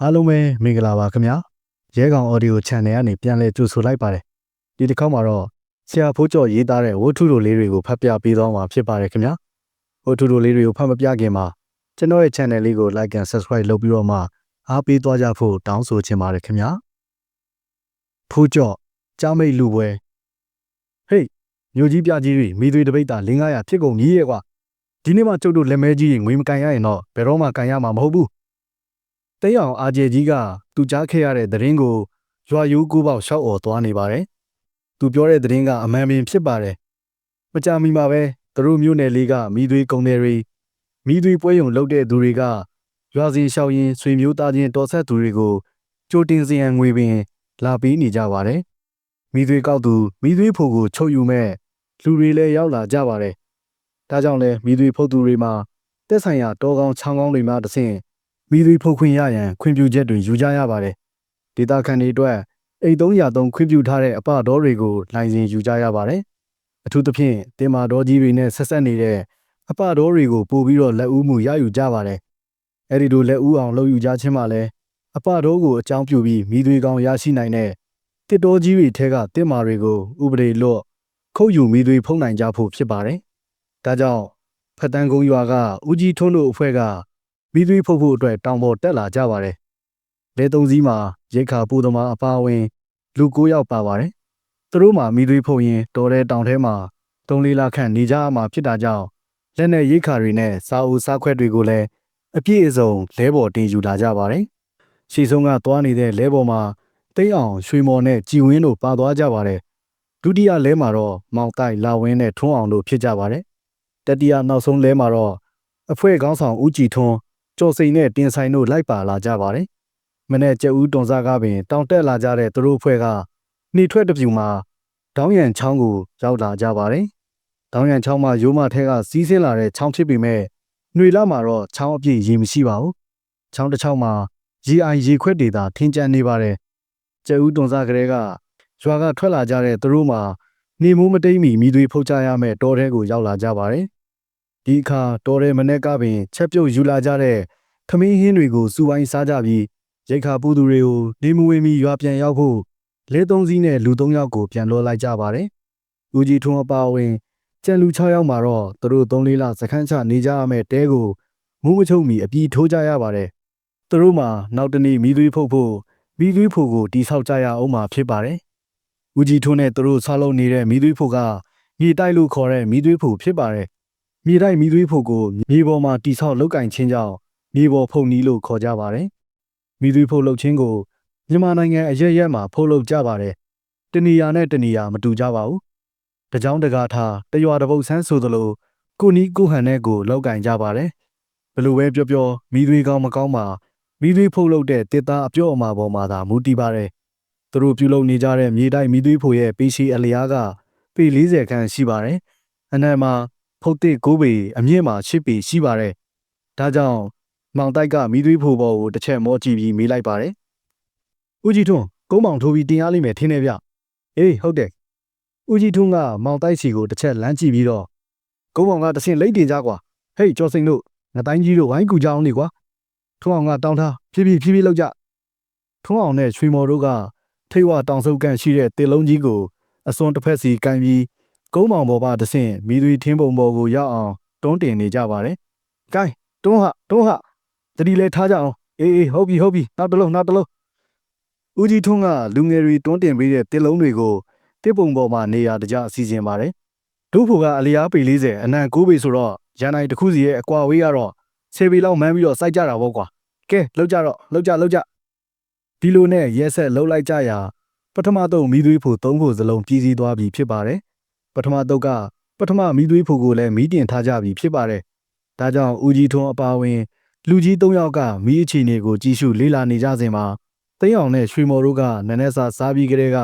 အားလုံးပဲမင်္ဂလာပါခင်ဗျာရဲကောင် audio channel ကနေပြန်လည်ကြိုဆိုလိုက်ပါတယ်ဒီတစ်ခေါက်မှာတော့ဆရာဖိုးကျော်ရေးသားတဲ့ဝတ္ထုတို့လေးတွေကိုဖတ်ပြပေးသွားမှာဖြစ်ပါတယ်ခင်ဗျာဝတ္ထုတို့လေးတွေကိုဖတ်မပြခင်မှာကျွန်တော်ရဲ့ channel လေးကို like and subscribe လုပ်ပြီးတော့မှအားပေးသွားကြဖို့တောင်းဆိုချင်ပါတယ်ခင်ဗျာဖိုးကျော်ကြားမိတ်လူပွဲဟေးမြို့ကြီးပြကြီးတွေမိသွေးတပိတ်တာ900ဖြစ်ကုန်ကြီးရဲ့ကွာဒီနေ့မှကျုပ်တို့လက်မဲကြီးတွေငွေမကန်ရရင်တော့ဘယ်တော့မှကန်ရမှာမဟုတ်ဘူး တိတ်အောင်အာဂျေကြီးကသူကြားခဲ့ရတဲ့သတင်းကိုရွာယူကိုပေါက်ရှောက်អော်သွားနေပါတယ်။သူပြောတဲ့သတင်းကအမှန်ပင်ဖြစ်ပါတယ်။မကြာမီမှာပဲသူတို့မျိုးနယ်လေးကမိသွေးကုံတွေတွေမိသွေးပွဲရုံလုပ်တဲ့သူတွေကရွာစီလျှောက်ရင်ဆွေမျိုးသားချင်းတော်ဆက်သူတွေကိုကြိုတင်စရန်ငွေပင် လာပေးနေကြပါတယ်။မိသွေးကောက်သူမိသွေးဖို့ကိုချုပ်ယူမဲ့လူတွေလည်းရောက်လာကြပါတယ်။ဒါကြောင့်လဲမိသွေးဖုတ်သူတွေမှာတက်ဆိုင်ရာတောကောင်းချောင်းကောင်းတွေမှတဆင့် မိသွေးဖုတ်ခွင့်ရရန်ခွင့်ပြုချက်တွေယူကြရပါတယ်။ဒေတာခန်တွေအတွက်အိတ်303ခွင့်ပြုထားတဲ့အပတော်တွေကိုလိုင်စင်ယူကြရပါတယ်။အထူးသဖြင့်တင်မာတော်ကြီးတွေနဲ့ဆက်ဆက်နေတဲ့အပတော်တွေကိုပို့ပြီးတော့လက်ဦးမှုရယူကြပါတယ်။အဲဒီလိုလက်ဦးအောင်လုပ်ယူကြခြင်းမှာလည်းအပတော်ကိုအကြောင်းပြုပြီးမိသွေးကောင်းရရှိနိုင်တဲ့တစ်တော်ကြီးတွေထဲကတင်မာတွေကိုဥပဒေလွတ်ခုတ်ယူမိသွေးဖုံးနိုင်ကြဖို့ဖြစ်ပါတယ်။ဒါကြောင့်ဖတ်တန်းကုန်းရွာကဦးကြီးထွန်းတို့အဖွဲ့က မီးသွေးဖုတ်ဖို့အတွက်တောင်ပေါ်တက်လာကြပါတယ်။လေတုံးစည်းမှာရိတ်ခါပူသမားအပါအဝင် လူ၉ယောက်ပါပါတယ်။သူတို့မှာမီးသွေးဖုတ်ရင်တော်တဲ့တောင်ထဲမှာ၃လေးလခန့်နေကြရမှာဖြစ်တာကြောင့်လက်နဲ့ရိတ်ခါတွေနဲ့စားအုပ်စားခွက်တွေကိုလည်းအပြည့်အစုံလဲပေါ်တင်ယူလာကြပါတယ်။ရှီဆုံးကသွားနေတဲ့လဲပေါ်မှာတိတ်အောင်ရွှေမော်နဲ့ကြည်ဝင်းတို့ပါသွားကြပါတယ်။ဒုတိယလဲမှာတော့မောင်တိုက်လာဝင်းနဲ့ထွန်းအောင်တို့ဖြစ်ကြပါတယ်။တတိယနောက်ဆုံးလဲမှာတော့အဖွဲ့ခေါင်းဆောင်ဦးကြည်ထွန်း ကျော်စိန်နဲ့တင်ဆိုင်တို့လိုက်ပါလာကြပါတယ်။မနေ့ကျက်ဦးတွန်စားကားပင်တောင်တက်လာကြတဲ့သူတို့အဖွဲ့ကနှီထွက်တပြူမှာဒေါင်းရန်ချောင်းကိုရောက်လာကြပါတယ်။ဒေါင်းရန်ချောင်းမှာရိုးမထဲကစီးဆင်းလာတဲ့ချောင်းဖြစ်ပေမဲ့ຫນွေလာမှာတော့ချောင်းအပြည့်ရေမရှိပါဘူး။ချောင်းတစ်ချောင်းမှာရေအိုင်ရေခွက်တွေသာထင်းကျန်နေပါတယ်။ကျက်ဦးတွန်စားကလေးကရွာကထွက်လာကြတဲ့သူတို့မှာနေမိုးမတိမ်မီမိသွေးဖုတ်ကြရမဲ့တောထဲကိုရောက်လာကြပါတယ်။ ဒီအခါတော်ရဲမနေ့ကပင် ချက်ပြုတ်ယူလာကြတဲ့ခမင်းဟင်းတွေကိုစူပိုင်းစားကြပြီးရိတ်ခါပူသူတွေကိုနေမဝင်မီရွာပြန်ရောက်ဖို့လဲသုံးစီးနဲ့လူ၃ယောက်ကိုပြန်လွှတ်လိုက်ကြပါတယ်။ဦးကြီးထွန်းအပါအဝင်ကြံလူ6ယောက်မှာတော့သူတို့၃လေးလစခန်းချနေကြရမယ့်တဲကိုမူးမချုပ်မီအပြီးထိုးကြရပါတယ်။သူတို့မှာနောက်တနေ့မိသွေးဖုတ်ဖို့မိသွေးဖို့ကိုတိဆောက်ကြရအောင်မှာဖြစ်ပါတယ်။ဦးကြီးထွန်းနဲ့သူတို့ဆောက်လုပ်နေတဲ့မိသွေးဖို့ကမြေတိုက်လို့ခေါ်တဲ့မိသွေးဖို့ဖြစ်ပါတယ်။ မြေတိုက်မိသွေးဖို့ကိုမြေပေါ်မှာတိဆောက်လောက်ကင်ခြင်းကြောင့်မြေပေါ်ဖုန်နီးလို့ခေါ်ကြပါတယ်။မိသွေးဖုတ်လုပ်ခြင်းကိုမြန်မာနိုင်ငံအရက်ရက်မှာဖုတ်လုပ်ကြပါတယ်။တဏီယာနဲ့တဏီယာမတူကြပါဘူး။တကြောင်တကားထားတရွာတစ်ပုတ်ဆန်းဆိုသလိုကိုနီးကိုဟန်နဲ့ကိုလောက်ကင်ကြပါတယ်။ဘလို့ပဲပြောပြောမိသွေးကောင်းမကောင်းမှာမိသွေးဖုတ်လုပ်တဲ့တစ်သားအပြော့အမာပေါ်မှာသာမူတည်ပါတယ်။သူတို့ပြုလုပ်နေကြတဲ့မြေတိုက်မိသွေးဖို့ရဲ့ပေရှိအလျားကပေ40ခန့်ရှိပါတယ်။အနက်မှာ ဖုတ်တစ်9ပေအမြင့်မှာ10ပေရှိပါတယ်။ဒါကြောင့်မောင်တိုက်ကမိသွေးဖို့ပေါ်ကိုတစ်ချက်မောကြည့်ပြီးမေးလိုက်ပါတယ်။ဦးကြီးထွန်းကုန်းမောင်ထိုးပြီးတင်ရလိမ့်မယ်ထင်တယ်ဗျ။အေးဟုတ်တယ်။ဦးကြီးထွန်းကမောင်တိုက်စီကိုတစ်ချက်လမ်းကြည့်ပြီးတော့ကုန်းမောင်ကတဆင့်လိတ်တင်ကြကွာ။ဟေးကျော်စိန်တို့ငတိုင်းကြီးတို့ဝိုင်းကူကြအောင်နေကွာ။ထွန်းအောင်ကတောင်းထားဖြည်းဖြည်းဖြည်းဖြည်းလောက်ကြ။ထွန်းအောင်နဲ့ရွှေမော်တို့ကထိတ်ဝတောင်ဆုပ်ကန့်ရှိတဲ့တေလုံးကြီးကိုအစွန်တစ်ဖက်စီကန်ပြီး ကုန်းမောင်ပေါ်ပါတဆင့်မိသွေးထင်းပုံပေါ်ကိုရောက်အောင်တွန်းတင်နေကြပါတယ်။ကဲတွန်းဟတွန်းဟတတိလဲထားကြအောင်အေးအေးဟုတ်ပြီဟုတ်ပြီနောက်တစ်လုံးနောက်တစ်လုံးဦးကြီးထွန်းကလူငယ်တွေတွန်းတင်ပေးတဲ့တစ်လုံးတွေကိုတစ်ပုံပေါ်မှာနေရာတကြအစီအစဉ်ပါတယ်ဒုဖို့ကအလျားပေ40အနံ9ပေဆိုတော့ရန်နိုင်တစ်ခုစီရဲ့အကွာဝေးကတော့10ပေလောက်မှန်းပြီးတော့စိုက်ကြတာပေါ့ကွာကဲလောက်ကြတော့လောက်ကြလောက်ကြဒီလိုနဲ့ရဲဆက်လှုပ်လိုက်ကြရာပထမတော့မိသွေးဖို့သုံးဖို့စလုံးပြည်စည်းသွားပြီဖြစ်ပါတယ် ပထမတော့ကပထမမိသွေးဖို့ကိုလည်းမီးတင်ထားကြပြီဖြစ်ပါတယ်ဒါကြောင့်ဦးကြီးထွန်းအပါဝင် လူကြီး၃ယောက်ကမီးအခြေအနေကိုကြည့်ရှုလေ့လာနေကြစဉ်မှာသိန်းအောင်နဲ့ရွှေမော်တို့ကနန်းနက်စာစားပြီးကလေးက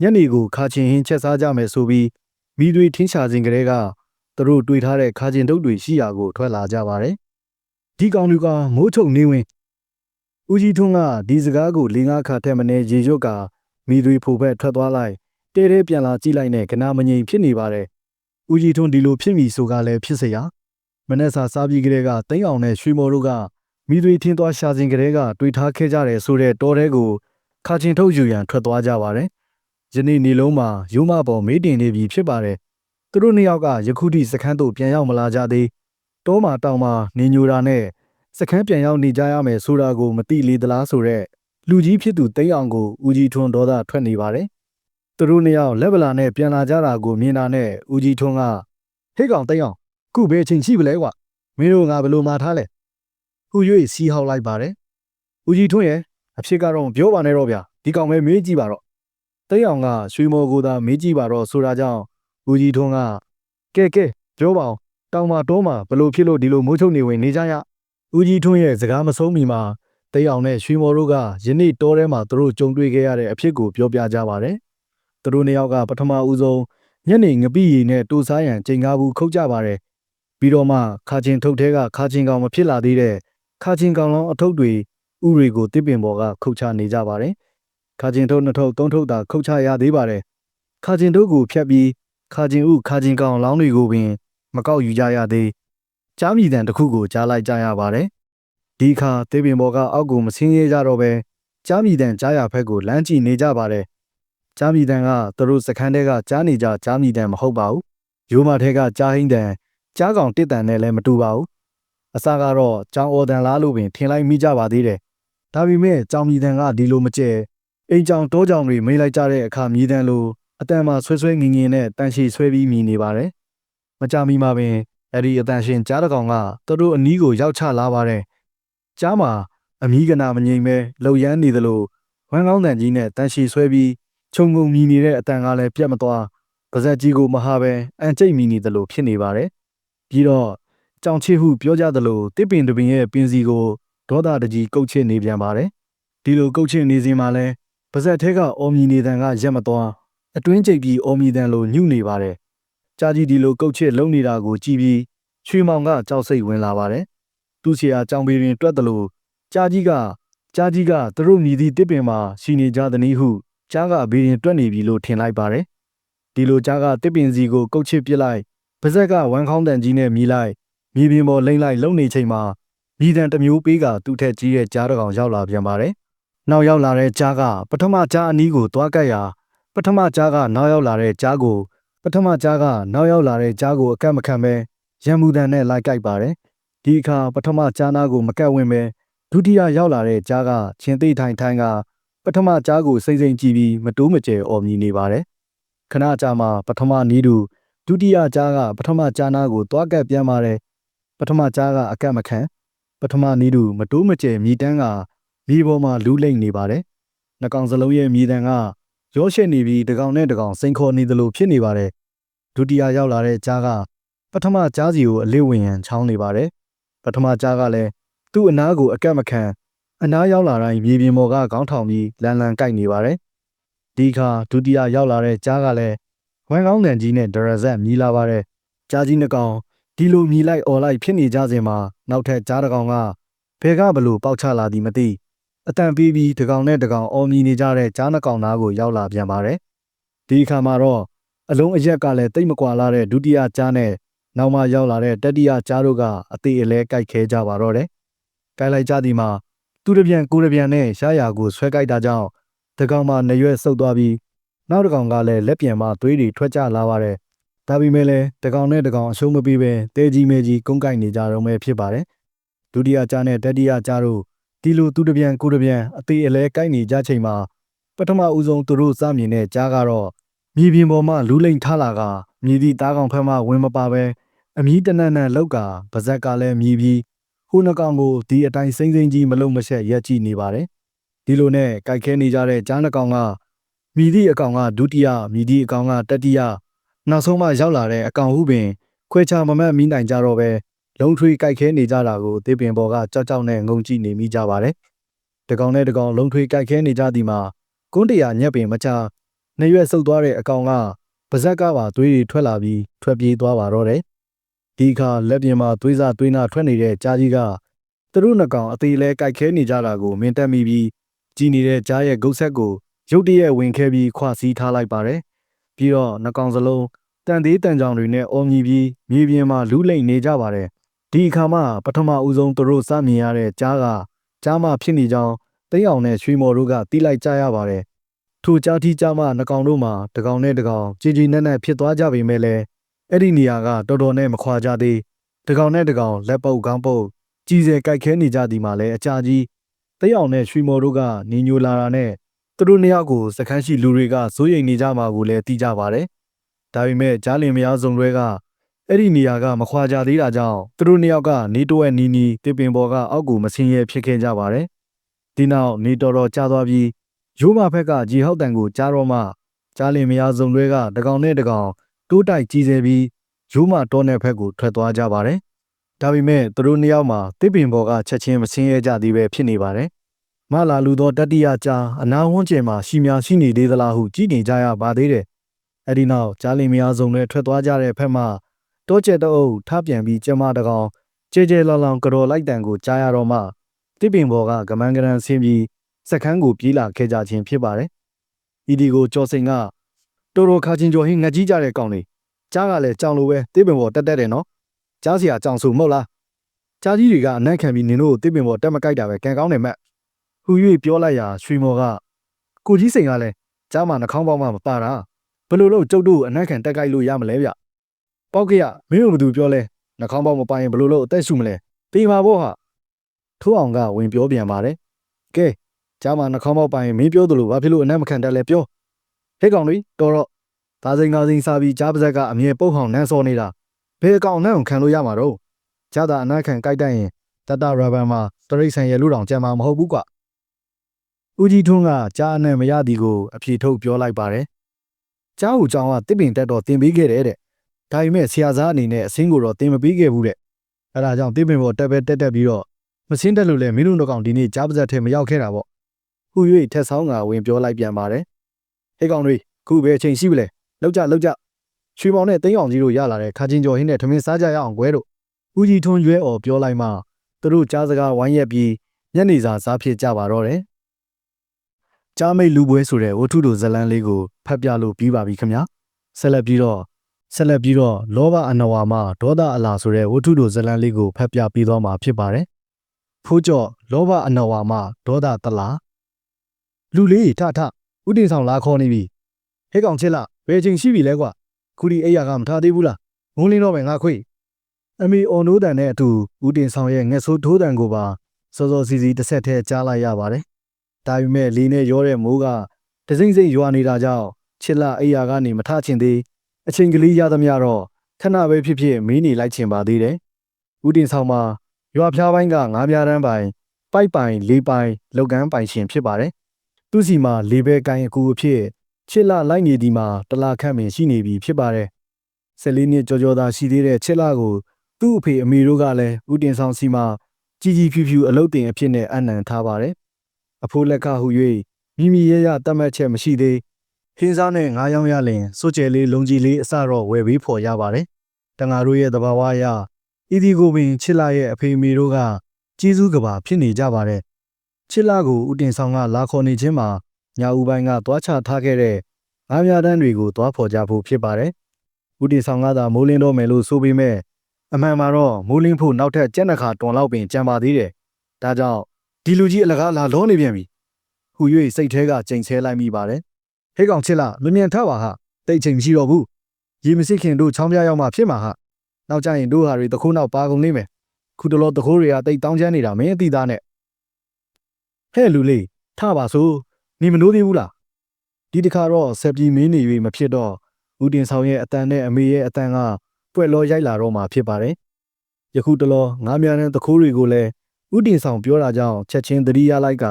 ညနေကိုခါချင်းဟင်းချက်စားကြမယ်ဆိုပြီးမိသွေးထင်းရှာစဉ်ကလေးကသူတို့တွေ့ထားတဲ့ခါချင်းတုပ်တွေရှိရာကိုထွက်လာကြပါတယ်ဒီကောင်တွေကမိုးချုပ်နေဝင်ဦးကြီးထွန်းကဒီစကားကိုလေးငါးခါထက်မနေရေရွတ်ကမိသွေးဖိုဘက်ထွက်သွားလိုက် တဲတဲပြန်လာကြည့်လိုက်နဲ့ကနာမငြိမ်ဖြစ်နေပါတယ်။ဦးကြီးထွန်းဒီလိုဖြစ်မိဆိုကလည်းဖြစ်စရာမနေ့စာစားပြီးကလေးကတိန့်အောင်နဲ့ရွှေမော်တို့ကမိသွေးထင်းသွားရှာစဉ်ကလေးကတွေ့ထားခဲ့ကြတယ်ဆိုတဲ့တော်တဲကိုခါချင်ထုတ်ယူရန်ထွက်သွားကြပါတယ်။ယနေ့နေလုံးမှာရိုးမပေါ်မေးတင်နေပြီဖြစ်ပါတယ်။သူတို့နှစ်ယောက်ကယခုထိစခန်းသို့ပြန်ရောက်မလာကြသေးတောမှာတောင်မှာနေညိုတာနဲ့စခန်းပြန်ရောက်နေကြရမယ်ဆိုတာကိုမသိလေသလားဆိုတော့လူကြီးဖြစ်သူတိန့်အောင်ကိုဦးကြီးထွန်းဒေါသထွက်နေပါတယ်။ သူတို့နှစ်ယောက်လက်ဗလာနဲ့ပြန်လာကြတာကိုမြင်တာနဲ့ဦးကြီးထွန်းကဟေ့ကောင်တိတ်အောင်ခုဘယ်ချိန်ရှိပလဲကွာမင်းတို့ငါဘယ်လိုမှာထားလဲဟူ၍စီးဟောက်လိုက်ပါတယ်။ဦးကြီးထွန်းရဲ့အဖြစ်ကတော့မပြောပါနဲ့တော့ဗျာဒီကောင်ပဲမေးကြည့်ပါတော့တိတ်အောင်ကရွှေမော်ကိုသာမေးကြည့်ပါတော့ဆိုတာကြောင့်ဦးကြီးထွန်းကကဲကဲပြောပါအောင်တောင်မာတောမှာဘယ်လိုဖြစ်လို့ဒီလိုမိုးချုပ်နေဝင်နေကြရဦးကြီးထွန်းရဲ့စကားမဆုံးမီမှာတိတ်အောင်နဲ့ရွှေမော်တို့ကယနေ့တောထဲမှာသူတို့ကြုံတွေ့ခဲ့ရတဲ့အဖြစ်ကိုပြောပြကြပါတယ် သူတို့နှစ်ယောက်ကပထမဦးဆုံးညနေငပိရီနဲ့တူစားရန်ချိန်ကားဘူးခုတ်ကြပါတယ်ပြီးတော့မှခါချင်းထုတ်ထဲကခါချင်းကောင်မဖြစ်လာသေးတဲ့ခါချင်းကောင်လောင်းအထုပ်တွေဥတွေကိုတစ်ပင်ပေါ်ကခုတ်ချနေကြပါတယ်ခါချင်းထုတ်နှစ်ထုပ်သုံးထုပ်သာခုတ်ချရသေးပါတယ်ခါချင်းတို့ကိုဖြတ်ပြီးခါချင်းဥခါချင်းကောင်လောင်းတွေကိုပင် မကောက်ယူကြရသေးကြားမြည်တန်တစ်ခုကိုကြားလိုက်ကြရပါတယ်ဒီခါတစ်ပင်ပေါ်ကအောက်ကိုမဆင်းရဲကြတော့ပဲကြားမြည်တန်ကြားရဖက်ကိုလမ်းကြည့်နေကြပါတယ် ကြားမြည်တန်ကသူတို့စခန်းထဲကကြားနေကြကြားမြည်တန်မဟုတ်ပါဘူးရိုးမထဲကကြားဟိန်းတန်ကြားကောင်တစ်တန်နဲ့လည်းမတူပါဘူးအစကတော့ကြောင်အော်တန်လားလို့ပင်ထင်လိုက်မိကြပါသေးတယ်ဒါပေမဲ့ကြောင်မြည်တန်ကဒီလိုမကျဲအိမ်ကြောင်တောကြောင်တွေမိလိုက်ကြတဲ့အခါမြည်တန်လိုအတန်မှာဆွဲဆွဲငင်ငင်နဲ့တန်ရှည်ဆွဲပြီးမြည်နေပါတယ်မကြမီမှာပင်အဲ့ဒီအတန်ရှင်ကြားတကောင်ကသူတို့အနီးကိုရောက်ချလာပါတယ်ကြားမှာအမီးကနာမငိမ့်ပဲလှုပ်ရမ်းနေသလိုဝမ်းကောင်းတန်ကြီးနဲ့တန်ရှည်ဆွဲပြီး ခြုံငုံမြည်နေတဲ့အတန်ကလည်းပြတ်မသွားပါဇက်ကြီးကိုမဟာပဲအန်ကျိတ်မြည်နေသလိုဖြစ်နေပါတယ်ပြီးတော့ကြောင်ချစ်ဟုပြောကြသလိုတစ်ပင်တပင်ရဲ့ပင်စီကိုဒေါသတကြီးကုတ်ချစ်နေပြန်ပါတယ်ဒီလိုကုတ်ချစ်နေစဉ်မှာလဲပါဇက်ထဲကအော်မြည်နေတန်ကရက်မသွားအတွင်းကျိတ်ပြီးအော်မြည်တန်လိုညှုနေပါတယ်ကြာကြီးဒီလိုကုတ်ချစ်လုံနေတာကိုကြည့်ပြီးရွှေမောင်ကကြောက်စိတ်ဝင်လာပါတယ်သူ့ဆရာကြောင်ပေရင် တွက်သလိုကြာကြီးကကြာကြီးကသူတို့မြည်သည့်တစ်ပင်မှာရှိနေကြသည်နည်းဟု ကြားကဘေးရင်တွက်နေပြီလို့ထင်လိုက်ပါတယ်ဒီလိုကြားကတစ်ပင်စီကိုကုတ်ချစ်ပစ်လိုက်ပါဇက်ကဝမ်းခေါင်းတန်ကြီးနဲ့မြည်လိုက်မြေပြင်ပေါ်လိမ့်လိုက်လုံနေချိန်မှာမြည်တန်တစ်မျိုးပေးကသူ့ထက်ကြီးရဲ့ကြားတစ်ကောင်ရောက်လာပြန်ပါတယ်နောက်ရောက်လာတဲ့ကြားကပထမကြားအနီးကိုတွားကပ်ရာပထမကြားကနောက်ရောက်လာတဲ့ကြားကိုပထမကြားကနောက်ရောက်လာတဲ့ကြားကိုအကန့်မခံပဲရံမူတန်နဲ့လိုက်ကြိုက်ပါတယ်ဒီအခါပထမကြားနာကိုမကတ်ဝင်ပဲဒုတိယရောက်လာတဲ့ကြားကချင်းသိထိုင်ထိုင်က ပထမကြားကိုစိမ့်စိမ့်ကြည့်ပြီးမတိုးမကျဲအော်မြည်နေပါတယ်ခဏကြာမှပထမနီးတူဒုတိယကြားကပထမကြားနာကိုတွားကပ်ပြန်ပါတယ်ပထမကြားကအကန့်မခံပထမနီးတူမတိုးမကျဲမြည်တန်းကမြေပေါ်မှာလူးလိမ့်နေပါတယ်နှကောင်စလုံးရဲ့မြည်တန်းကရောရှက်နေပြီးတကောင်နဲ့တကောင်စိန်ခေါ်နေသလိုဖြစ်နေပါတယ်ဒုတိယရောက်လာတဲ့ကြားကပထမကြားစီကိုအလေးဝင်ရန်ချောင်းနေပါတယ်ပထမကြားကလည်းသူ့အနားကိုအကန့်မခံ အနားရောက်လာတိုင်းမြေပြင်ပေါ်ကခေါင်းထောင်ပြီးလန်လန်ကိုက်နေပါတယ်ဒီခါဒုတိယရောက်လာတဲ့ကြားကလည်းဝမ်းကောင်းတန်ကြီးနဲ့ဒရဇက်မြည်လာပါတယ်ကြားကြီးနှကောင်ဒီလိုမြည်လိုက်អော်လိုက်ဖြစ်နေကြစဉ်မှာနောက်ထပ်ကြားတကောင်ကဘဲကဘလို့ပေါက်ချလာသည်မသိအတန်ပြီးပြီးတကောင်နဲ့တကောင်အော်မြည်နေကြတဲ့ကြားနှကောင်သားကိုရောက်လာပြန်ပါတယ်ဒီအခါမှာတော့အလုံးအရက်ကလည်းတိတ်မကွာလာတဲ့ဒုတိယကြားနဲ့နောက်မှရောက်လာတဲ့တတိယကြားတို့ကအသေးအလဲကြိုက်ခဲကြပါတော့တယ်။ကြိုက်လိုက်ကြသည်မှာ သူတပြန်ကိုတပြန်နဲ့ရှားရာကိုဆွဲကြိုက်တာကြောင့်တကောင်မှနရွက်ဆုပ်သွားပြီးနောက်တကောင်ကလည်းလက်ပြန်မှသွေးတွေထွက်ကြလာပါတယ်။ဒါပေမဲ့လည်းတကောင်နဲ့တကောင်အရှုံးမပေးပဲတဲကြီးမဲကြီးကုန်းကြိုက်နေကြတော့မဲဖြစ်ပါတယ်။ဒုတိယကြားနဲ့တတိယကြားတို့ဒီလိုသူတပြန်ကိုတပြန်အသေးအလဲကြိုက်နေကြချိန်မှာပထမဦးဆုံးသူတို့စမြင်တဲ့ကြားကတော့မြေပြင်ပေါ်မှလူးလိမ့်ထားလာကမြည်သည့်တားကောင်ဖက်မှဝင်မပါပဲအမီးတနက်နက်လောက်ကပါဇက်ကလည်းမြည်ပြီး ဟိုနှကောင်ကိုဒီအတိုင်းစိမ့်စိမ့်ကြီးမလုံမဆက်ရက်ကြည့်နေပါတယ်ဒီလိုနဲ့ကြိုက်ခဲနေကြတဲ့ကြားနှကောင်ကမြည်သည့်အကောင်ကဒုတိယမြည်သည့်အကောင်ကတတိယနောက်ဆုံးမှရောက်လာတဲ့အကောင်ဟုပင်ခွဲခြားမမတ်မိနိုင်ကြတော့ပဲလုံထွေးကြိုက်ခဲနေကြတာကိုသေပင်ပေါ်ကကြောက်ကြောက်နဲ့ငုံကြည့်နေမိကြပါတယ်တကောင်နဲ့တကောင်လုံထွေးကြိုက်ခဲနေကြသည်မှာကွန်းတရာညက်ပင်မချနှရွက်ဆုပ်သွားတဲ့အကောင်ကပါဇက်ကပါသွေးတွေထွက်လာပြီးထွက်ပြေးသွားပါတော့တယ် ဒီအခါလက်ပြင်မှာသွေးစားသွေးနာထွက်နေတဲ့ကြားကြီးကသူတို့နှကောင်အသေးလဲကြိုက်ခဲနေကြတာကိုမင်းတက်မိပြီးကြီးနေတဲ့ကြားရဲ့ဂုတ်ဆက်ကိုရုတ်တရက်ဝင်ခဲပြီးခွာစည်းထားလိုက်ပါတယ်ပြီးတော့နှကောင်စလုံးတန်သေးတန်ကြောင်တွေနဲ့အော်မြည်ပြီးမြေပြင်မှာလူးလိမ့်နေကြပါတယ်ဒီအခါမှပထမဦးဆုံးသူတို့စမြင်ရတဲ့ကြားကကြားမဖြစ်နေကြောင်းတိတ်အောင်နဲ့ရွှေမော်တို့ကတီးလိုက်ကြရပါတယ်ထိုကြားထီးကြားမနှကောင်တို့မှာတကောင်နဲ့တကောင်ကြည်ကြည်နက်နက်ဖြစ်သွားကြပေမဲ့လည်း အဲ့ဒီနေရာကတော်တော်နဲ့မခွာကြသေးတကောင်နဲ့တကောင်လက်ပုတ်ကောင်းပုတ်ကြီးစဲကြိုက်ခဲနေကြသည်မှာလည်းအကြာကြီးတိတ်အောင်နဲ့ရွှေမော်တို့ကနေညိုလာတာနဲ့သူတို့နှစ်ယောက်ကိုစခန်းရှိလူတွေကစိုးရိမ်နေကြမှာကိုလည်းသိကြပါတယ်ဒါပေမဲ့ကြားလင်မယားစုံတွေကအဲ့ဒီနေရာကမခွာကြသေးတာကြောင့်သူတို့နှစ်ယောက်ကနေတိုးရဲ့နီနီတစ်ပင်ပေါ်ကအောက်ကိုမဆင်းရဲဖြစ်ခဲ့ကြပါတယ်။ဒီနောက်နေတော်တော်ကြာသွားပြီးရိုးမဖက်ကဂျီဟောက်တန်ကိုကြားတော့မှကြားလင်မယားစုံတွေကတကောင်နဲ့တကောင် တိုးတိုက်ကြီးစေပြီးရိုးမတောတဲ့ဖက်ကိုထွက်သွားကြပါတယ်။ဒါပေမဲ့သူတို့နှစ်ယောက်မှာတစ်ပင်ပေါ်ကချက်ချင်းမဆင်းရဲကြသေးပဲဖြစ်နေပါတယ်။မလာလူသောတတိယကြားအနာဝန်းကျင်မှာရှိများရှိနေသေးသလားဟုကြည့်နေကြရပါသေးတယ်။အဲ့ဒီနောက်ကြားလင်မယားစုံတွေထွက်သွားကြတဲ့ဖက်မှာတောကျက်တအုပ်ထပြန်ပြီးကျမတကောင်ကြဲကြဲလောင်လောင်ကြော်လိုက်တန်ကိုကြားရတော့မှတစ်ပင်ဘော်ကကမန်းကရန်ဆင်းပြီးစခန်းကိုပြေးလာခဲ့ကြခြင်းဖြစ်ပါတယ်။ဤဒီကိုကျော်စိန်က တော်တော်ခါချင်းကျော်ဟင်းငကြီးကြတဲ့ကောင်လေးကြားကလည်းကြောင်လိုပဲတစ်ပင်ဘော်တက်တက်တယ်နော်။ကြားစီကကြောင်ဆူမဟုတ်လား။ကြားကြီးတွေကအနက်ခံပြီးနင်တို့ကိုတစ်ပင်ဘော်တက်မကြိုက်တာပဲကံကောင်းတယ်မက်။ဟူ၍ပြောလိုက်ရာရွှေမော်ကကိုကြီးစိန်ကလည်းကြားမှာနှာခေါင်းပေါက်မှမပါတာဘယ်လိုလို့ကျုပ်တို့ကိုအနက်ခံတက်ကြိုက်လို့ရမလဲဗျ။ပေါက်ကရမင်းတို့ဘာသူပြောလဲနှာခေါင်းပေါက်မပိုင်ဘယ်လိုလုပ်အသက်ရှူမလဲတေးပါဘောဟာထိုးအောင်ကဝင်ပြောပြန်ပါတယ်ကဲကြားမှာနှာခေါင်းပေါက်ပိုင်မင်းပြောသလိုဘာဖြစ်လို့အနက်မခံတတ်လဲပြော ဟဲ့ကောင်လေးတော်တော့ဒါစိန်ကာစိန်စားပြီးကြားပါဇက်ကအမြဲပုတ်ဟောင်နန်းစောနေတာဘယ်အကောင်နဲ့ခံလို့ရမှာတော့ကြားတာအနက်ခံကြိုက်တတ်ရင်တတရဘန်မှာတရိတ်ဆန်ရဲ့လူတောင်ကြံမှာမဟုတ်ဘူးကွဦးကြီးထွန်းကကြားအနက်မရသည်ကိုအဖြေထုတ်ပြောလိုက်ပါတယ်ကြားဟူကြောင်ကတစ်ပင်တက်တော့တင်ပေးခဲ့တယ်တဲ့ဒါပေမဲ့ဆရာသားအနေနဲ့အစင်းကိုတော့တင်မပေးခဲ့ဘူးတဲ့အဲဒါကြောင့်တိပင်ပေါ်တက်ပဲတက်တက်ပြီးတော့မစင်းတက်လို့လဲမင်းတို့တော့ကောင်ဒီနေ့ကြားပါဇက်ထဲမရောက်ခဲ့တာပေါ့ဟူ၍ထက်ဆောင်ကဝင်ပြောလိုက်ပြန်ပါတယ် ဟေးကောင်တွေခုပဲအချိန်ရှိပြီလေလောက်ကြလောက်ကြရွှေမောင်နဲ့တင်းအောင်ကြီးတို့ရလာတဲ့ခါချင်းကျော်ဟင်းနဲ့ထမင်းစားကြရအောင်ကွဲတို့ဦးကြီးထွန်းရွဲအော်ပြောလိုက်မှသူတို့ကြားစကားဝိုင်းရက်ပြီးညနေစာစားဖြစ်ကြပါတော့တယ်ကြားမိတ်လူပွဲဆိုတဲ့ဝတ္ထုတို့ဇလန်းလေးကိုဖတ်ပြလို့ပြီးပါပြီခင်ဗျာဆက်လက်ပြီးတော့ဆက်လက်ပြီးတော့လောဘအနဝါမဒေါသအလာဆိုတဲ့ဝတ္ထုတို့ဇတ်လန်းလေးကိုဖတ်ပြပြီးသွားမှာဖြစ်ပါတယ်။ဖိုးကျော်လောဘအနဝါမဒေါသတလားလူလေးထထ ဥတင်ဆောင်လာခေါ်နေပြီ။ဟဲ့ကောင်ချစ်လားဘယ်ချိန်ရှိပြီလဲကွာ။ခုဒီအိယာကမထားသေးဘူးလား။ငုံလင်းတော့မယ်ငါခွေ။အမီအော်နိုးတန်နဲ့အတူဥတင်ဆောင်ရဲ့ငှက်ဆိုးထိုးတန်ကိုပါစောစောစီစီတစ်ဆက်တည်းကြားလိုက်ရပါတယ်။ဒါပေမဲ့လေးနဲ့ရောတဲ့မိုးကတစိမ့်စိမ့်ရွာနေတာကြောင့်ချစ်လာအိယာကနေမထချင်သေး။အချိန်ကလေးရသမျှတော့ခဏပဲဖြစ်ဖြစ်မီးနေလိုက်ချင်ပါသေးတယ်။ဦးတင်ဆောင်မှာရွာဖျားပိုင်းကငါးပြားတန်းပိုင် ပိုက်ပိုင်လေးပိုင် လောက်ကန်းပိုင်ရှင်ဖြစ်ပါတယ်။ သူစီမှာလေးဘဲကိုင်းအကူအဖြစ်ချစ်လာလိုက်နေဒီမှာတလာခန့်ပင်ရှိနေပြီဖြစ်ပါတယ်။၁၄နှစ်ကြော်ကြော်သာရှိသေးတဲ့ချစ်လာကိုသူ့အဖေအမေတို့ကလည်းဦးတင်ဆောင်စီမှာကြီးကြီးဖြူဖြူအလုတ်တင်အဖြစ်နဲ့အနံထားပါတယ်။အဖိုးလက်ကဟူ၍မိမိရရတတ်မှတ်ချက်မရှိသေးဟင်းစားနဲ့ငါးယောင်းရလင်စိုးကျဲလေးလုံကြီးလေးအစတော့ဝယ်ပြီးဖော်ရပါတယ်။တငါတို့ရဲ့သဘာဝအရဤဒီကိုပင်ချစ်လာရဲ့အဖေမေတို့ကကျေးဇူးကဘာဖြစ်နေကြပါတယ်။ ချစ်လာကိုဥတင်ဆောင်ကလာခေါ်နေခြင်းမှာညာဦးပိုင်းကသွားချထားခဲ့တဲ့ငါးပြားတန်းတွေကိုသွားဖော်ကြဖို့ဖြစ်ပါတယ်။ဥတင်ဆောင်ကသာမိုးလင်းတော့မယ်လို့ဆိုပေမဲ့အမှန်မှာတော့မိုးလင်းဖို့နောက်ထပ်ကြက်နှခါတွန်လောက်ပင်ကြံပါသေးတယ်။ဒါကြောင့်ဒီလူကြီးအလကားလာလောနေပြန်ပြီ။ဟူ၍စိတ်ထဲကကြိမ်ဆဲလိုက်မိပါတယ်။ဟဲ့ကောင်ချစ်လာမမြန်ထပါဟာတိတ်ချိန်မရှိတော့ဘူးရေမစစ်ခင်တို့ချောင်းပြရောက်မှဖြစ်မှာဟာနောက်ကြရင်တို့ဟာတွေတခိုးနောက်ပါကုန်လိမ့်မယ်ခုတလောတခိုးတွေကတိတ်တောင်းချမ်းနေတာမင်းအတိသားနဲ့ ဟဲ့လူလေးထပါဆိုနေမလို့သေးဘူးလားဒီတခါတော့ဆက်ပြီးမင်းနေ၍မဖြစ်တော့ဦးတင်ဆောင်ရဲ့အတန်နဲ့အမေရဲ့အတန်ကပွက်လောရိုက်လာတော့မှဖြစ်ပါတယ်ယခုတလောငါးများတဲ့တခိုးတွေကိုလည်းဦးတင်ဆောင်ပြောတာကြောင့်ချက်ချင်းသတိရလိုက်က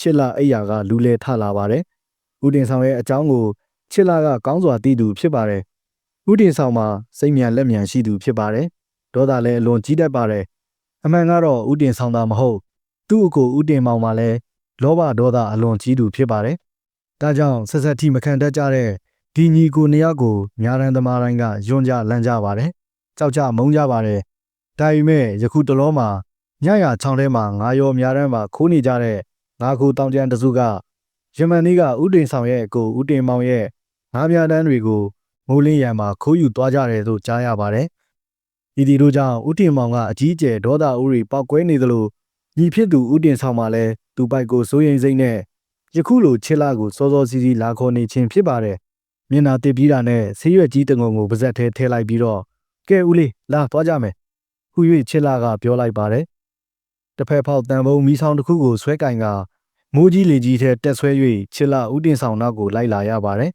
ချစ်လာအိယာကလူလေထလာပါတယ်ဦးတင်ဆောင်ရဲ့အကြောင်းကိုချစ်လာကကောင်းစွာသိသူဖြစ်ပါတယ်။ဦးတင်ဆောင်မှာစိတ်မြန်လက်မြန်ရှိသူဖြစ်ပါတယ်။ဒေါသလည်းအလွန်ကြီးတတ်ပါတယ်။အမှန်ကတော့ဦးတင်ဆောင်သာမဟုတ် သူ့အကိုဦးတင်မောင်မှာလည်းလောဘဒေါသအလွန်ကြီးသူဖြစ်ပါတယ်။ဒါကြောင့်ဆက်ဆက်ထိမခံတတ်ကြတဲ့ဒီညီကိုနှစ်ယောက်ကိုများရန်သမားတိုင်းကယွန်းကြလန့်ကြပါတယ်။ကြောက်ကြမုန်းကြပါတယ်။ဒါပေမဲ့ယခုတလောမှာညရချောင်းထဲမှာငါရောများရန်မှာခိုးနေကြတဲ့ငါကိုတောင်ကျန်တစုကယမန်နေ့ကဥတင်ဆောင်ရဲ့အကိုဥတင်မောင်ရဲ့ငါးပြားတန်းတွေကိုမိုးလင်းရံမှာခိုးယူသွားကြတယ်လို့ကြားရပါတယ်ဤဒီတို့ကြောင့်ဥတင်မောင်ကအကြီးအကျယ်ဒေါသဥရီပောက်ကွဲနေသလို ညီဖြစ်သူဥတင်ဆောင်မှလည်းသူပိုက်ကိုစိုးရိမ်စိတ်နဲ့ယခုလိုချစ်လာကိုစောစောစီးစီးလာခေါ်နေခြင်းဖြစ်ပါတယ်မျက်နာတစ်ပြီးတာနဲ့ဆေးရွက်ကြီးတငုံကိုပါဇက်ထဲထည့်လိုက်ပြီးတော့ကဲဦးလေးလာသွားကြမယ်ဟူ၍ချစ်လာကပြောလိုက်ပါတယ်တစ်ဖက်ဖောက်တန်ဖုံမီးဆောင်တစ်ခုကိုဆွဲကင်ကမိုးကြီးလေကြီးထဲတက်ဆွဲ၍ချစ်လာဥတင်ဆောင်နောက်ကိုလိုက်လာရပါတယ်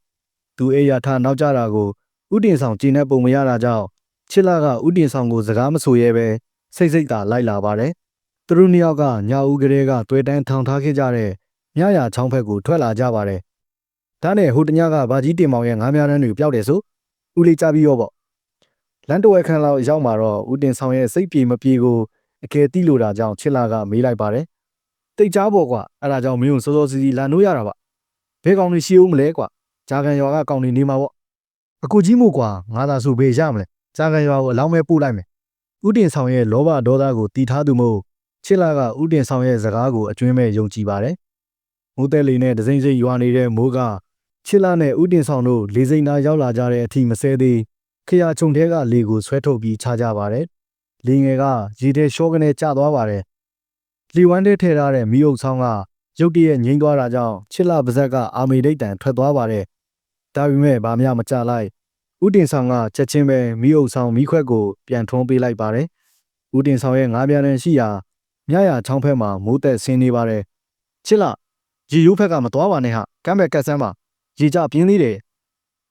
သူအေးရထနောက်ကြတာကိုဥတင်ဆောင်ကျင်းတဲ့ပုံမရတာကြောင့်ချစ်လာကဥတင်ဆောင်ကိုစကားမဆိုရဲပဲစိတ်စိတ်သာလိုက်လာပါတယ် သူတို့နှစ်ယောက်ကညာဦးကလေးကတွေ့တန်းထောင်ထားခဲ့ကြတဲ့မြရချောင်းဖက်ကိုထွက်လာကြပါတယ်ဒါနဲ့ဟိုတညကဘာကြီးတင်မောင်ရဲ့ငားများတန်းတွေပျောက်တယ်ဆိုဦးလေးကြပြီးရောပေါ့လန်တဝဲခန်းလောက်ရောက်มาတော့ဦးတင်ဆောင်ရဲ့စိတ်ပြေမပြေကိုအကယ်တိလို့တာကြောင့်ချစ်လာကမေးလိုက်ပါတယ်တိတ်ကြားပေါ့ကွာအဲ့ဒါကြောင့်မင်းကိုစောစောစီးစီးလာနိုးရတာပါဘဲကောင်တွေရှိဦးမလဲကွာဂျာကန်ရွာကကောင်တွေနေမှာပေါ့အကူကြီးမို့ကွာငါသာဆိုဘေးရမလဲဂျာကန်ရွာကိုအလောင်းမဲပို့လိုက်မယ်ဦးတင်ဆောင်ရဲ့လောဘဒေါသကိုတီထားသူမို့ ချစ်လာကဦးတင်ဆောင်ရဲ့စကားကိုအကျွမ်းမဲ့ယုံကြည်ပါတယ်မိုးတဲလေးနဲ့ဒစိမ့်စိမ့်ရွာနေတဲ့မိုးကချစ်လာနဲ့ဦးတင်ဆောင်တို့လေးစိမ့်သားရောက်လာကြတဲ့အထိမဆဲသေးခရချုံတဲကလေကိုဆွဲထုတ်ပြီးချကြပါတယ်လေငယ်ကရေထဲရှောကနေကျသွားပါတယ်လီဝမ်းထဲထည့်ထားတဲ့မီးအုပ်ဆောင်ကရုတ်တရက်ငိမ့်သွားတာကြောင့်ချစ်လာပါဇက်ကအာမေဒိတ်တန်ထွက်သွားပါတယ်ဒါပေမဲ့ဘာမှမကြလိုက်ဥတင်ဆောင်ကချက်ချင်းပဲမီးအုပ်ဆောင်မီးခွက်ကိုပြန်ထွန်းပေးလိုက်ပါတယ်ဥတင်ဆောင်ရဲ့ငားပြန်တဲ့ရှိရာ မြရချောင်းဖက်မှာမိုးသက်ဆင်းနေပါတယ်ချစ်လာရေရိုးဖက်ကမသွားပါနဲ့ဟာကမ်းဘက်ကတ်ဆန်းပါရေကြပြင်းသေးတယ်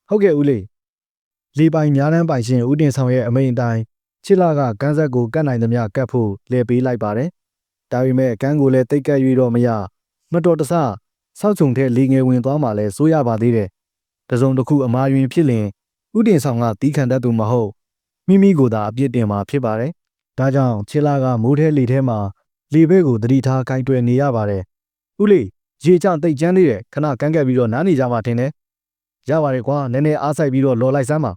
ဟုတ်ကဲ့ဦးလေးလေပိုင်များတန်းပိုင်ရှင်ဦးတင်ဆောင်ရဲ့အမိန်အတိုင်းချစ်လာကကန်းဆက်ကိုကတ်နိုင်သမျှကတ်ဖို့လဲပေးလိုက်ပါတယ်ဒါပေမဲ့ကန်းကိုလည်းတိတ်ကတ်၍တော့မရမတော်တဆစောက်ချုံထဲလေငယ်ဝင်သွားမှလည်းစိုးရပါသေးတယ်တစုံတစ်ခုအမာယွင်ဖြစ်လင်ဥတင်ဆောင်ကတီးခံတတ်သူမဟုတ်မိမိကိုယ်သာအပြစ်တင်မှာဖြစ်ပါတယ်ဒါကြောင့်ချစ်လာကမိုးထဲလေထဲမှာ လေဘဲကိုတတိထားကိုင်းတွယ်နေရပါတယ်ဥလေးရေချတိတ်ကျန်းသေးတယ်ခဏကန်းကက်ပြီးတော့နားနေကြမှာထင်တယ်ရပါတယ်ကွာနည်းနည်းအားဆိုင်ပြီးတော့လော်လိုက်စမ်းပါ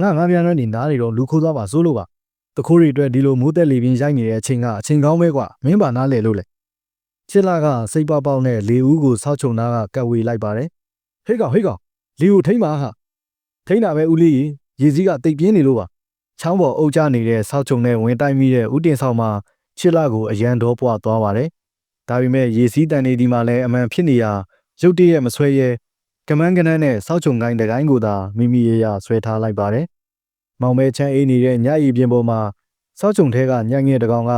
ငါငါပြန်တော့နေနားနေတော့လူခိုးသွားပါစိုးလို့ပါတခိုးတွေအတွက်ဒီလိုမိုးသက်လေပြင်းရိုက်နေတဲ့အချိန်ကအချိန်ကောင်းပဲကွာမင်းပါနားလေလို့လေချစ်လာကစိတ်ပေါက်ပေါက်နဲ့လေဦးကိုဆောက်ချုံသားကကတ်ဝေလိုက်ပါတယ်ဟေးကောင်ဟေးကောင်လေကိုထိမ့်ပါဟာထိမ့်တာပဲဦးလေးရေစည်းကတိတ်ပြင်းနေလို့ပါချောင်းပေါ်အုပ်ချနေတဲ့ဆောက်ချုံနဲ့ဝင်တိုက်မိတဲ့ဦးတင်ဆောင်မှာ ချစ်လာကိုအရန်တော်ပွားသွားပါတယ်ဒါပေမဲ့ရေစည်းတန်နေဒီမှာလည်းအမှန်ဖြစ်နေရာရုတ်တရက်မဆွဲရဲကမန်းကနန်းနဲ့စောက်ချုံကိုင်းတကိုင်းကိုသာမိမိရရဆွဲထားလိုက်ပါတယ်။မောင်မဲချမ်းအေးနေတဲ့ညရီပြင်ပေါ်မှာစောက်ချုံထဲကညံငယ်တကောင်က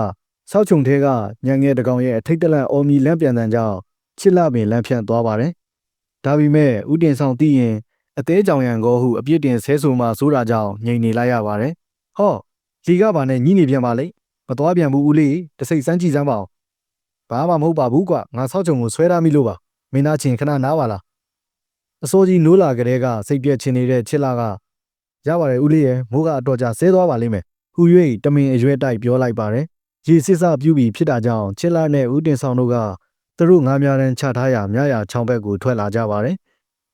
စောက်ချုံထဲကညံငယ်တကောင်ရဲ့အထိတ်တလန့်အော်မီလန့်ပြန်တန်ကြောင့်ချစ်လပင်လန့်ဖြန့်သွားပါတယ်။ဒါပေမဲ့ဥတင်ဆောင်သိရင်အသေးကြောင်ရန်ကိုဟုအပြစ်တင်ဆဲဆိုမှဆိုတာကြောင့်ငြိမ်နေလိုက်ရပါတယ်။ဟောလီကပါနဲ့ညှိနေပြန်ပါလေမ သွားပြန်ဘူးဦးလေးတစိတ်စမ်းကြည့်စမ်းပါအောင်ဘာမှမဟုတ်ပါဘူးကွာငါဆောက်ချုံကိုဆွဲထားမိလို့ပါမင်းသားချင်းခဏနားပါလားအစိုးကြီးနိုးလာကြတဲ့ကစိတ်ပြက်ချင်နေတဲ့ချစ်လာကရပါတယ်ဦးလေးရဲ့မိုးကအတော်ကြာဆဲသွားပါလိမ့်မယ်ဟူ၍တမင်အရွယ်တိုက်ပြောလိုက်ပါတယ်ရေစစ်စပြူပြီးဖြစ်တာကြောင့်ချစ်လာနဲ့ဦးတင်ဆောင်တို့ကသူတို့ငားများတန်းချထားရာမြရာချောင်းဘက်ကိုထွက်လာကြပါတယ်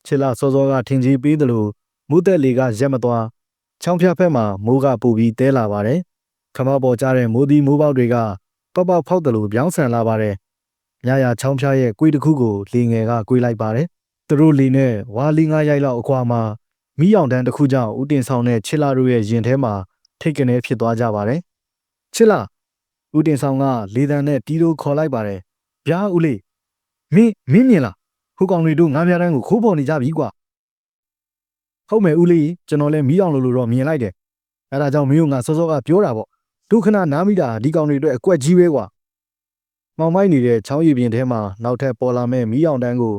ချစ်လာစောစောကထင်ကြီးပေးသလိုမိုးသက်လေကရက်မသွားချောင်းဖြတ်ဖက်မှာမိုးကပူပြီးတဲလာပါတယ် ခမောက်ပေါ်ကျတဲ့မိုးသီးမိုးပေါက်တွေကပေါက်ပေါက်ဖောက်တယ်လို့ပြောင်းဆန်လာပါတယ်။ညရာချောင်းဖျားရဲ့ကွေးတစ်ခုကိုလေငယ်ကကွေးလိုက်ပါတယ်။သူတို့လေနဲ့ဝါလီငါရိုက်လောက်အခွာမှာမိအောင်တန်းတစ်ခုကြောင့်ဦးတင်ဆောင်နဲ့ချစ်လာတို့ရဲ့ရင်ထဲမှာထိတ်ကနေဖြစ်သွားကြပါတယ်။ချစ်လာဦးတင်ဆောင်ကလေတံနဲ့တီးတို့ခေါ်လိုက်ပါတယ်။ဗျာဦးလေးမင်းမင်းမြင်လားဟိုကောင်တွေတို့ငါးပြားတန်းကိုခိုးပေါ်နေကြပြီကွာ။ဟုတ်မယ်ဦးလေးကျွန်တော်လည်းမီးအောင်လို့လို့တော့မြင်လိုက်တယ်။အဲဒါကြောင့်မင်းကငါစောစောကပြောတာပေါ့ ဒုခဏနားမိတာဒီကောင်တွေအတွက်အကွက်ကြီးပဲကွာ။မောင်မိုက်နေတဲ့ချောင်းရည်ပြင်ထဲမှာနောက်ထပ်ပေါ်လာမဲ့မီးအောင်တန်းကို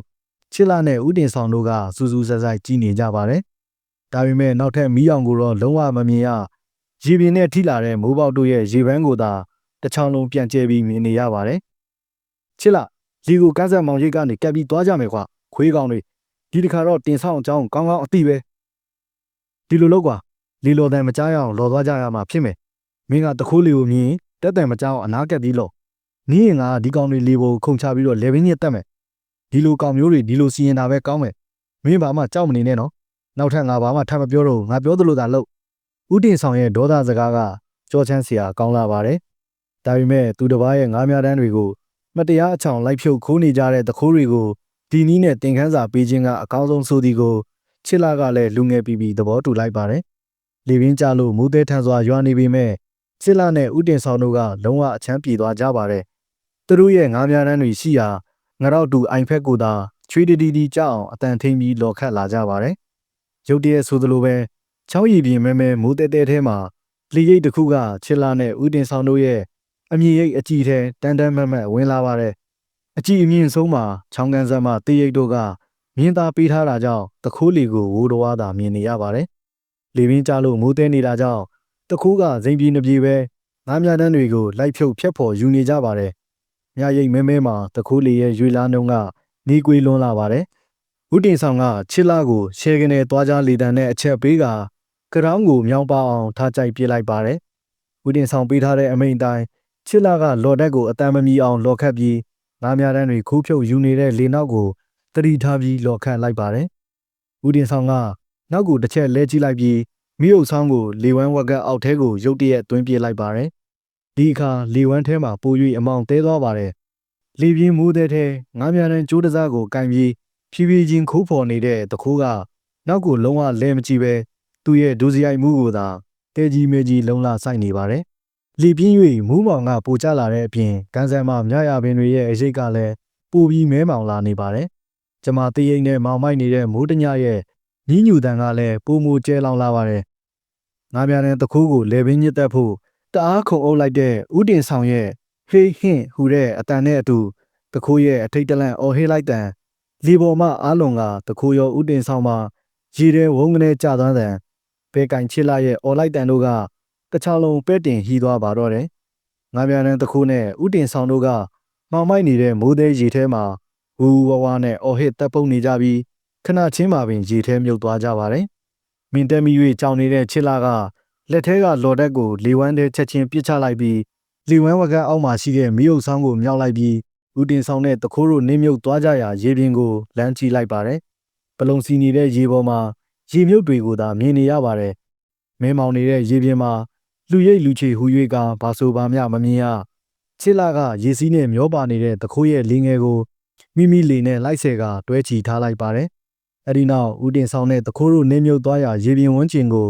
ချစ်လာနဲ့ဥတင်ဆောင်တို့ကစူးစူးဆဲဆဲကြည့်နေကြပါတယ်။ဒါပေမဲ့နောက်ထပ်မီးအောင်ကိုတော့လုံးဝမမြင်ရရေပြင်နဲ့ထိလာတဲ့မိုးပေါက်တို့ရဲ့ရေပန်းကိုသာတစ်ချောင်းလုံးပြန်ကျဲပြီးမြင်နေရပါတယ်။ချစ်လာလီကိုကန်းဆက်မောင်ရိတ်ကနေကပ်ပြီးသွားကြမယ်ကွာခွေးကောင်တွေဒီတစ်ခါတော့တင်ဆောင်အကြောင်းကောင်းကောင်းအသိပဲဒီလိုလုပ်ကွာလီလိုတန်မကြားရအောင်လော်သွားကြရမှာဖြစ်မယ် မင်းကတခိုးလီကိုမြင်တက်တယ်မကြောက်အနာကက်ပြီးလို့နီးရင်ကဒီကောင်တွေလေဖို့ခုန်ချပြီးတော့လေဘင်းကြီးတက်မယ်ဒီလိုကောင်မျိုးတွေဒီလိုစီရင်တာပဲကောင်းမယ်မင်းဘာမှကြောက်မနေနဲ့နော်နောက်ထပ်ငါဘာမှထပ်မပြောတော့ငါပြောသလိုသာလုပ်ဥတင်ဆောင်ရဲ့ဒေါသစကားကကြောချမ်းစရာကောင်းလာပါတယ်ဒါပေမဲ့သူတစ်ပါးရဲ့ငါးများတန်းတွေကိုမတရားအချောင်လိုက်ဖြုတ်ခိုးနေကြတဲ့တခိုးတွေကိုဒီနည်းနဲ့တင်ခန်းစာပေးခြင်းကအကောင်းဆုံးဆိုသည်ကိုချစ်လာကလည်းလူငယ်ပြီးပြီးသဘောတူလိုက်ပါတယ်လေပြင်းကြလို့မူးသေးထန်စွာရွာနေပေမဲ့ စစ်လာနဲ့ဥတင်ဆောင်တို့ကလုံးဝအချမ်းပြေသွားကြပါတယ်သူတို့ရဲ့ငားများတန်းတွေရှိရာငရောက်တူအိုင်ဖက်ကိုသာချွေးတတီတီကြောက်အောင်အတန်ထိန်ပြီးလော်ခတ်လာကြပါတယ်ရုတ်တရက်ဆိုသလိုပဲချောင်းရည်ပြင်မဲမဲမူးတဲတဲထဲမှာလီရိတ်တစ်ခုကချစ်လာနဲ့ဥတင်ဆောင်တို့ရဲ့အမြင့်ရိပ်အကြည့်ထဲတန်းတန်းမတ်မတ်ဝင်လာပါတယ်အကြည့်အမြင့်ဆုံးမှာချောင်းကန်စမ်းမတေးရိပ်တို့ကမြင်းသားပေးထားတာကြောင့်တခိုးလီကိုဝိုးတော်ဝါသာမြင်နေရပါတယ်လေပြင်းကြလို့မိုးတဲနေတာကြောင့် တခိုးကဇိမ်ပြေနှပြေပဲငားမြတန်းတွေကိုလိုက်ဖြုတ်ဖြတ်ဖို့ယူနေကြပါတယ်မြရိပ်မဲမဲမှာတခိုးလီရဲ့ရွေလားနှုံးကနေကွေလွန်းလာပါတယ်ဦးတင်ဆောင်ကချစ်လာကိုရှဲကနေသွားကြလေတံနဲ့အချက်ပေးကကရောင်းကိုမြောင်းပါအောင်ထားကြိုက်ပြစ်လိုက်ပါတယ်ဦးတင်ဆောင်ပေးထားတဲ့အမိန့်တိုင်းချစ်လာကလော်တက်ကိုအတန်မမီအောင်လော်ခတ်ပြီးငားများတန်းတွေခိုးဖြုတ်ယူနေတဲ့လေနောက်ကိုတတိထားပြီးလော်ခတ်လိုက်ပါတယ်ဦးတင်ဆောင်ကနောက်ကိုတစ်ချက်လဲကြည့်လိုက်ပြီး မိအုပ်ဆောင်ကိုလေဝမ်းဝက်ကအောက်ထဲကိုရုတ်တရက်တွင်းပြေးလိုက်ပါတယ်ဒီအခါလေဝမ်းထဲမှာပို၍အမောင်တဲသွားပါတယ်လေပြင်းမိုးတဲ့ထဲငားများတန်းကျိုးတစားကိုကင်ပြီးဖြည်းဖြည်းချင်းခိုးဖော်နေတဲ့တခိုးကနောက်ကိုလုံးဝလဲမကြည့်ပဲသူ့ရဲ့ဒူစရိုက်မှုကိုသာတဲကြီးမဲကြီးလုံလာဆိုင်နေပါတယ်။လီပြင်း၍မူးမောင်ကပိုကျလာတဲ့အပြင်ကန်ဆယ်မမြရပင်တွေရဲ့အရေးကလည်းပိုပြီးမဲမောင်လာနေပါတယ်။ကျမတရိပ်နဲ့မောင်မိုက်နေတဲ့မိုးတညရဲ့ ညီးညူတန်ကလည်းပိုမိုကျဲလောင်လာပါတယ်။ငါးပြားတဲ့တခိုးကိုလေပင်ညစ်တက်ဖို့တအားခုံအုပ်လိုက်တဲ့ဥတင်ဆောင်ရဲ့ဟေးဟင့်ဟူတဲ့အတန်နဲ့အတူတခိုးရဲ့အထိတ်တလန့်အော်ဟေးလိုက်တန်လီပေါ်မှအားလုံးကတခိုးရောဥတင်ဆောင်မှရေထဲဝုန်းကနေကြသွားတဲ့ဘဲကင်ချစ်လာရဲ့အော်လိုက်တန်တို့ကတခြားလုံးပဲ့တင်ဟီးသွားပါတော့တယ်။ငါးပြားတဲ့တခိုးနဲ့ဥတင်ဆောင်တို့ကမောင်မိုက်နေတဲ့မိုးသေးရေထဲမှာဝူဝဝနဲ့အော်ဟစ်တပ်ပုတ်နေကြပြီး ခဏချင်းမှာပင်ရေထဲမြုပ်သွားကြပါတယ်။မင်းတက်မီ၍ကြောင်နေတဲ့ချစ်လာကလက်ထဲကလော်တက်ကိုလေဝမ်းထဲချက်ချင်းပြစ်ချလိုက်ပြီးလေဝမ်းဝကအောက်မှာရှိတဲ့မီးအုပ်ဆောင်ကိုမြောက်လိုက်ပြီးဦးတင်ဆောင်တဲ့တခိုးတို့နင်းမြုပ်သွားကြရာရေပြင်ကိုလမ်းကြည့်လိုက်ပါတယ်။ပလုံစီနေတဲ့ရေပေါ်မှာရေမြုပ်တွေကိုသာမြင်နေရပါတယ်။မဲမောင်နေတဲ့ရေပြင်မှာလူရိပ်လူချေဟူ၍ကဘာဆိုဘာမျှမမြင်ရ။ချစ်လာကရေစီးနဲ့မျောပါနေတဲ့တခိုးရဲ့လင်းငယ်ကိုမိမိလေနဲ့လိုက်ဆဲကတွဲချီထားလိုက်ပါတယ်။ အဲဒီနောက်ဦးတင်ဆောင်တဲ့တခိုးတို့နင်းမြုပ်သွားရာရေပြင်ဝန်းကျင်ကို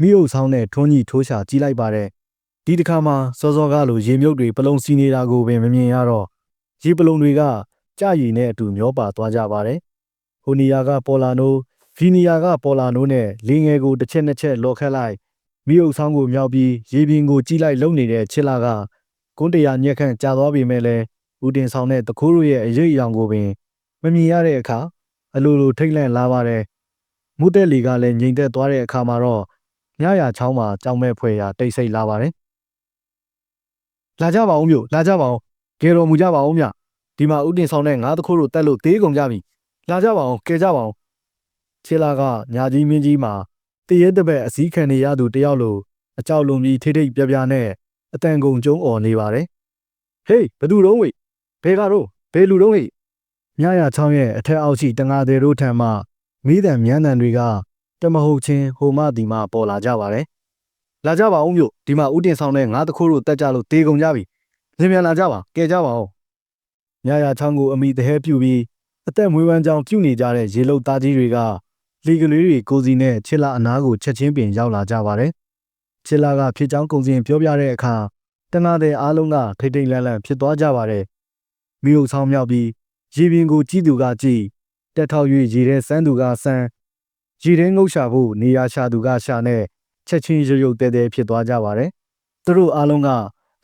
မိအုပ်ဆောင်နဲ့ထွန်းကြီးထိုးရှာကြည့်လိုက်ပါတယ်။ဒီတစ်ခါမှစောစောကလိုရေမြုပ်တွေပလုံစီနေတာကိုပင်မမြင်ရတော့ရေပလုံတွေကကြာရည်နဲ့အတူမျောပါသွားကြပါတယ်။ဟိုနီယာကပေါ်လာနိုးဗီနီယာကပေါ်လာနိုးနဲ့လင်းငယ်ကိုတစ်ချက်နှစ်ချက်လော်ခတ်လိုက်မိအုပ်ဆောင်ကိုမြောက်ပြီးရေပြင်ကိုကြည့်လိုက်လုံနေတဲ့ချစ်လာကကွန်းတရာညက်ခန့်ကြာသွားပြီမဲ့လဲဦးတင်ဆောင်တဲ့တခိုးတို့ရဲ့အရေးအယောင်ကိုပင်မမြင်ရတဲ့အခါ အလိုလိုထိတ်လန့်လာပါတယ်။မုတက်လီကလည်းငြိမ်သက်သွားတဲ့အခါမှာတော့ညရာချောင်းမှာကြောင်မဲ့ဖွယ်ရာတိတ်ဆိတ်လာပါတယ်။လာကြပါဦးမြို့လာကြပါဦးကဲတော်မူကြပါဦးမြဒီမှာဥတင်ဆောင်တဲ့ငါးတခိုးတို့တက်လို့သေးကုန်ကြပြီလာကြပါဦးကဲကြပါဦးခြေလာကညာကြီးမင်းကြီးမှာတရဲတပက်အစည်းခံနေရသူတယောက်လိုအကြောက်လွန်ပြီးထိထိတ်ပြပြနဲ့အတန်ကုန်ကျုံអော်နေပါတယ်ဟေးဘသူတော့ဝိဘဲကတော့ဘဲလူတော့ဟိ မြရချောင်းရဲ့အထက်အောက်ရှိတငါသေးတို့ထံမှမိတံမြန်းတံတွေကတမဟုတ်ချင်းဟိုမဒီမှပေါ်လာကြပါတယ်လာကြပါဦးမြို့ဒီမှာဥတင်ဆောင်တဲ့ငါးတခိုးတို့တက်ကြလို့တေကုန်ကြပြီလင်မြန်လာကြပါကဲကြပါဦးညရာချောင်းကိုအမိတဟဲပြူပြီးအသက်မွေးဝမ်းကြောင်းပြုနေကြတဲ့ရေလုတ်သားကြီးတွေကလီကလေးတွေကိုစီနဲ့ချစ်လာအနားကိုချက်ချင်းပင်ရောက်လာကြပါတယ်ချစ်လာကဖြစ်ချောင်းကုံစင်ပြောပြတဲ့အခါတနာတဲ့အားလုံးကထိတ်ထိတ်လန့်လန့်ဖြစ်သွားကြပါတယ်မို့ဆောင်မြောက်ပြီး ရေပြင်ကိုကြည့်သူကကြည့်တက်ထောက်၍ရေထဲစမ်းသူကစမ်းရေထဲငုတ်ရှာဖို့နေရာရှာသူကရှာနဲ့ချက်ချင်းရုပ်ရုပ်တဲတဲဖြစ်သွားကြပါတယ်သူတို့အားလုံးက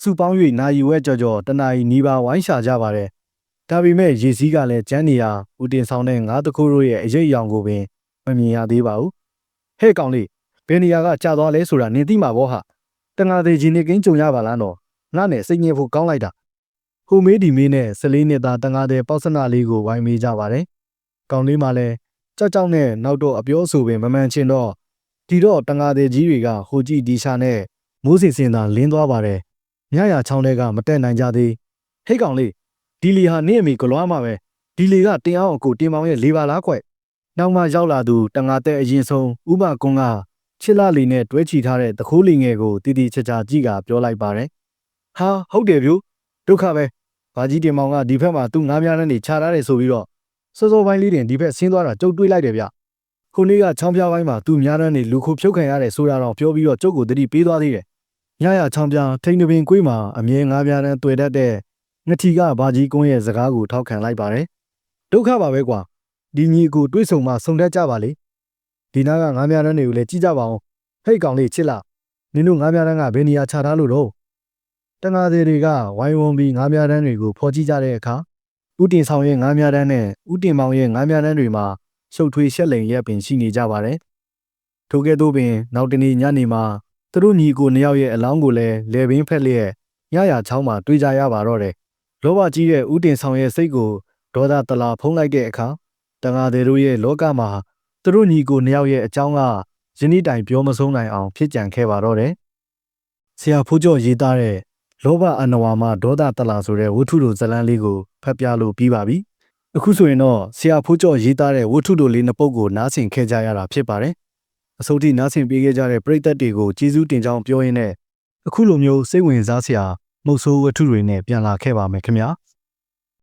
စုပေါင်း၍နာယီဝဲကြော်ကြော်တနာယီနီးပါးဝိုင်းရှာကြပါတယ်။ဒါပေမဲ့ရေစည်းကလည်းကျန်းနေရဦးတင်ဆောင်တဲ့ငါးတခိုးတို့ရဲ့အရေးအယောင်ကိုပင်မမြင်ရသေးပါဘူး။ဟဲ့ကောင်လေးဘယ်နေရာကကြာသွားလဲဆိုတာနင်သိမှာဘောဟာ။တငါသေးကြီးနေကင်းကြုံရပါလားနော်။ငါနဲ့စိတ်ငြင်းဖို့ကောင်းလိုက်တာ။ ဟိုမေးဒီမေးနဲ့ဆလေးနှစ်သားတငါသေးပေါက်စနာလေးကိုဝိုင်းမေးကြပါတယ်။ကောင်လေးမှလည်းကြောက်ကြောက်နဲ့နောက်တော့အပြောအဆိုပင်မမှန်ချင်တော့ဒီတော့တငါသေးကြီးတွေကဟိုကြည့်ဒီရှာနဲ့မိုးစင်စင်သာလင်းသွားပါတယ်။ညရချောင်းတွေကမတက်နိုင်ကြသေးဟိတ်ကောင်လေးဒီလီဟာနင့်အမိကလွားမှာပဲဒီလီကတင်အောင်အကိုတင်မောင်ရဲ့လေးပါလားကွနောက်မှရောက်လာသူတငါတဲ့အရင်ဆုံးဥပကွန်းကချစ်လာလီနဲ့တွဲချီထားတဲ့တခိုးလီငယ်ကိုတီတီချာချာကြည့်ကပြောလိုက်ပါတယ်ဟာဟုတ်တယ်ဗျို့ဒုက္ခပဲ ဘာကြီးတင်မောင်ကဒီဘက်မှာသူ့ငားများနဲ့နေခြားထားတယ်ဆိုပြီးတော့စောစောပိုင်းလေးတင်ဒီဘက်ဆင်းသွားတာကြုတ်တွေးလိုက်တယ်ဗျခုနေ့ကချောင်းပြပိုင်းမှာသူများတန်းနေလူခုဖြုတ်ခံရတယ်ဆိုတာတော့ပြောပြီးတော့ကျုပ်ကိုတတိပေးသွားသေးတယ်ညရချောင်းပြထိန်တပင်ကွေးမှာအမြဲငါးပြားတန်းတွေ့တတ်တဲ့ငထီကဘာကြီးကွန်းရဲ့စကားကိုထောက်ခံလိုက်ပါတယ်ဒုက္ခပါပဲကွာဒီညီကိုတွေးဆုံမှဆုံတတ်ကြပါလေဒီနားကငါးပြားတန်းတွေကိုလည်းကြည့်ကြပါအောင်ဟိတ်ကောင်လေးချစ်လာနင်တို့ငါးပြားတန်းကဘယ်နေရာခြားထားလို့တော့ တန်ဃာသေးတွေကဝိုင်းဝန်းပြီးငါးပြားတန်းတွေကိုဖော်ကြည့်ကြတဲ့အခါဥတင်ဆောင်ရဲ့ငါးပြားတန်းနဲ့ဥတင်မောင်ရဲ့ငါးပြားတန်းတွေမှာရှုပ်ထွေးရှက်လိန်ရက်ပင်ရှိနေကြပါတယ်ထို့ကဲ့သို့ပင်နောက်တနေ့ညနေမှာသူတို့ညီကိုနှစ်ယောက်ရဲ့အလောင်းကိုလည်းလေပင်ဖက်လျက်ညရချောင်းမှာတွေ့ကြရပါတော့တယ်လောဘကြီးတဲ့ဥတင်ဆောင်ရဲ့စိတ်ကိုဒေါသတလာဖုံးလိုက်တဲ့အခါတန်ဃာသေးတို့ရဲ့လောကမှာသူတို့ညီကိုနှစ်ယောက်ရဲ့အကြောင်းကယနေ့တိုင်ပြောမဆုံးနိုင်အောင်ဖြစ်ကြံခဲ့ပါတော့တယ်ဆရာဖိုးကျော်ရေးသားတဲ့ လောဘအနဝါမဒေါသတလာဆိုတဲ့ဝတ္ထုတို့ဇတ်လန်းလေးကိုဖတ်ပြလို့ပြီးပါပြီအခုဆိုရင်တော့ဆရာဖိုးကျော်ရေးသားတဲ့ဝတ္ထုတို့လေးနှစ်ပုဒ်ကိုနားဆင်ခဲ့ကြရတာဖြစ်ပါတယ်အစိုးရနားဆင်ပေးခဲ့ကြတဲ့ပရိသတ်တွေကိုကျေးဇူးတင်ကြောင်းပြောရင်းနဲ့အခုလိုမျိုးစိတ်ဝင်စားစရာမုတ်ဆိုးဝတ္ထုတွေနဲ့ပြန်လာခဲ့ပါမယ်ခင်ဗျာ